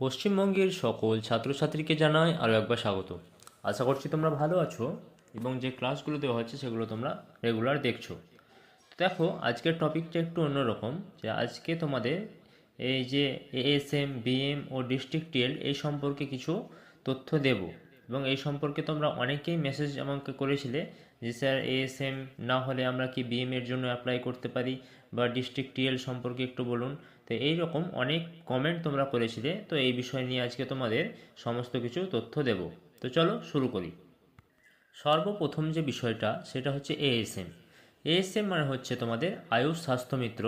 পশ্চিমবঙ্গের সকল ছাত্রছাত্রীকে জানাই আরও একবার স্বাগত। আশা করছি তোমরা ভালো আছো এবং যে ক্লাসগুলো দেওয়া হচ্ছে সেগুলো তোমরা রেগুলার দেখছ। দেখো, আজকের টপিকটা একটু অন্যরকম যে আজকে তোমাদের এই যে এএসএম বিএম ও ডিস্ট্রিক্ট টিএল এই সম্পর্কে কিছু তথ্য দেব। এবং এই সম্পর্কে তোমরা অনেকেই মেসেজ আমাকে করেছিলে যে, স্যার এএসএম না হলে আমরা কি বিএম এর জন্য অ্যাপ্লাই করতে পারি? বা ডিস্ট্রিক্ট টিএল সম্পর্কে একটু বলুন। তো এই রকম অনেক কমেন্ট তোমরা করেছিলে। তো এই বিষয় নিয়ে আজকে তোমাদের সমস্ত কিছু তথ্য দেব। তো চলো শুরু করি। সর্বপ্রথম যে বিষয়টা, সেটা হচ্ছে এএসএম এএসএম মানে হচ্ছে তোমাদের আয়ুষ স্বাস্থ্যমিত্র।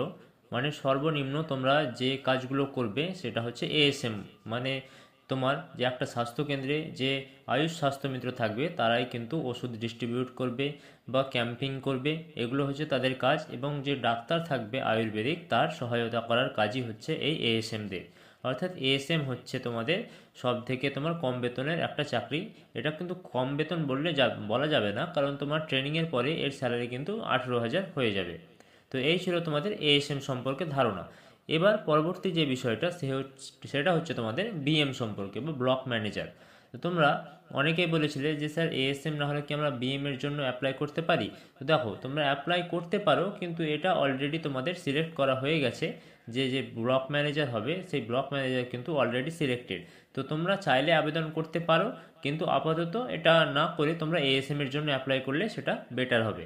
মানে সর্বনিম্ন তোমরা যে কাজগুলো করবে, সেটা হচ্ছে এএসএম মানে তোমার যে একটা স্বাস্থ্যকেন্দ্রে যে আয়ুষ স্বাস্থ্যমিত্র থাকবে, তারাই কিন্তু ওষুধ ডিস্ট্রিবিউট করবে বা ক্যাম্পিং করবে। এগুলো হচ্ছে তাদের কাজ এবং যে ডাক্তার থাকবে আয়ুর্বেদিক, তার সহায়তা করার কাজই হচ্ছে এই এএসএমদের অর্থাৎ এএসএম হচ্ছে তোমাদের সব থেকে তোমার কম বেতনের একটা চাকরি। এটা কিন্তু কম বেতন বললে যা, বলা যাবে না, কারণ তোমার ট্রেনিংয়ের পরে এর স্যালারি কিন্তু আঠেরো হাজার হয়ে যাবে। তো এই ছিল তোমাদের এএসএম সম্পর্কে ধারণা। এবার পরবর্তী যে বিষয়টা, সে হচ্ছে সেটা হচ্ছে তোমাদের বিএম সম্পর্কে বা ব্লক ম্যানেজার তো তোমরা অনেকেই বলেছিলে যে, স্যার এএসএম না হলে কি আমরা বিএম এর জন্য অ্যাপ্লাই করতে পারি? তো দেখো, তোমরা অ্যাপ্লাই করতে পারো, কিন্তু এটা অলরেডি তোমাদের সিলেক্ট করা হয়ে গেছে যে যে ব্লক ম্যানেজার হবে, সেই ব্লক ম্যানেজার কিন্তু অলরেডি সিলেক্টেড তো তোমরা চাইলে আবেদন করতে পারো, কিন্তু আপাতত এটা না করে তোমরা এএসএম এর জন্য অ্যাপ্লাই করলে সেটা বেটার হবে।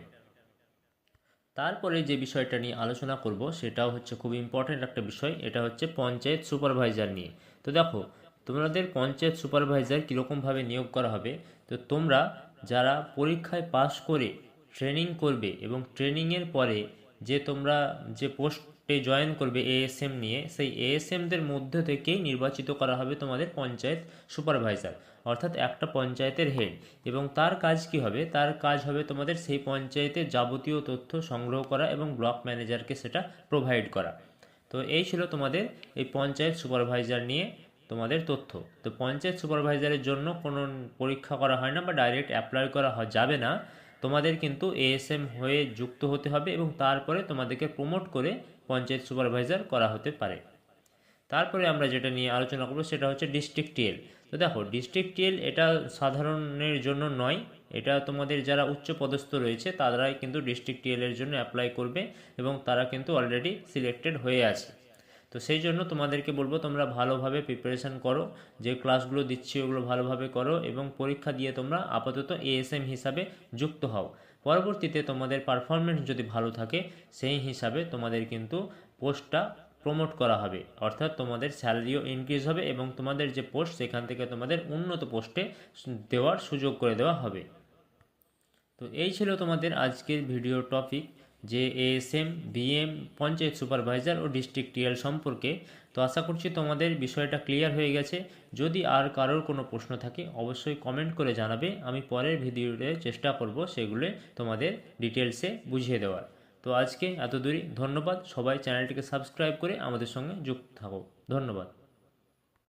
তারপরে যে বিষয়টা নিয়ে আলোচনা করব, সেটাও হচ্ছে খুব ইম্পর্ট্যান্ট একটা বিষয়, এটা হচ্ছে পঞ্চায়েত সুপারভাইজার নিয়ে। তো দেখো, তোমাদের পঞ্চায়েত সুপারভাইজার কীরকমভাবে নিয়োগ করা হবে? তো তোমরা যারা পরীক্ষায় পাশ করে ট্রেনিং করবে এবং ট্রেনিংয়ের পরে যে তোমরা যে পোস্টে জয়েন করবে এএসএম নিয়ে। সেই এএসএমদের মধ্যে থেকেই নির্বাচিত করা হবে তোমাদের পঞ্চায়েত সুপারভাইজার, অর্থাৎ একটা পঞ্চায়েতের হেড এবং তার কাজ কি হবে? তার কাজ হবে তোমাদের সেই পঞ্চায়েতের যাবতীয় তথ্য সংগ্রহ করা এবং ব্লক ম্যানেজারকে সেটা প্রোভাইড করা। তো এই ছিল তোমাদের এই পঞ্চায়েত সুপারভাইজার নিয়ে তোমাদের তথ্য। তো পঞ্চায়েত সুপারভাইজারের জন্য কোনো পরীক্ষা করা হয় না বা ডাইরেক্ট অ্যাপ্লাই করা যাবে না। তোমাদের কিন্তু এএসএম হয়ে যুক্ত হতে হবে এবং তারপরে তোমাদেরকে প্রমোট করে পঞ্চায়েত সুপারভাইজার করা হতে পারে। তারপরে আমরা যেটা নিয়ে আলোচনা করব সেটা হচ্ছে ডিস্ট্রিক্ট টিএল তো দেখো ডিস্ট্রিক্ট টিএল এটা সাধারণের জন্য নয়, এটা তোমাদের যারা উচ্চ পদস্থ রয়েছে তারাই কিন্তু ডিস্ট্রিক্ট টিএলের জন্য অ্যাপ্লাই করবে এবং তারা কিন্তু অলরেডি সিলেক্টেড হয়ে আছে। তো সেই জন্য তোমাদেরকে বলব, তোমরা ভালোভাবে প্রিপারেশান করো, যে ক্লাসগুলো দিচ্ছি ওগুলো ভালোভাবে করো এবং পরীক্ষা দিয়ে তোমরা আপাতত এএসএম হিসাবে যুক্ত হও। পরবর্তীতে তোমাদের পারফরমেন্স যদি ভালো থাকে, সেই হিসাবে তোমাদের কিন্তু পোস্টটা প্রমোট করা হবে। অর্থাৎ তোমাদের স্যালারিও ইনক্রিজ হবে এবং তোমাদের যে পোস্ট সেখান থেকে তোমাদের উন্নত পোস্টে দেওয়ার সুযোগ করে দেওয়া হবে। তো এই ছিল তোমাদের আজকের ভিডিও টপিক যে এএসএম বিএম পঞ্চায়েত সুপারভাইজার ও ডিস্ট্রিক্ট টিএল সম্পর্কে। তো আশা করছি তোমাদের বিষয়টা ক্লিয়ার হয়ে গেছে। যদি আর কারোর কোনো প্রশ্ন থাকে, অবশ্যই কমেন্ট করে জানাবে। আমি পরের ভিডিওতে চেষ্টা করব সেগুলো তোমাদের ডিটেলসে বুঝিয়ে দেওয়ার। তো আজকে এত দূরই ধন্যবাদ। সবাই চ্যানেলটিকে সাবস্ক্রাইব করে আমাদের সঙ্গে যুক্ত থাকো। ধন্যবাদ।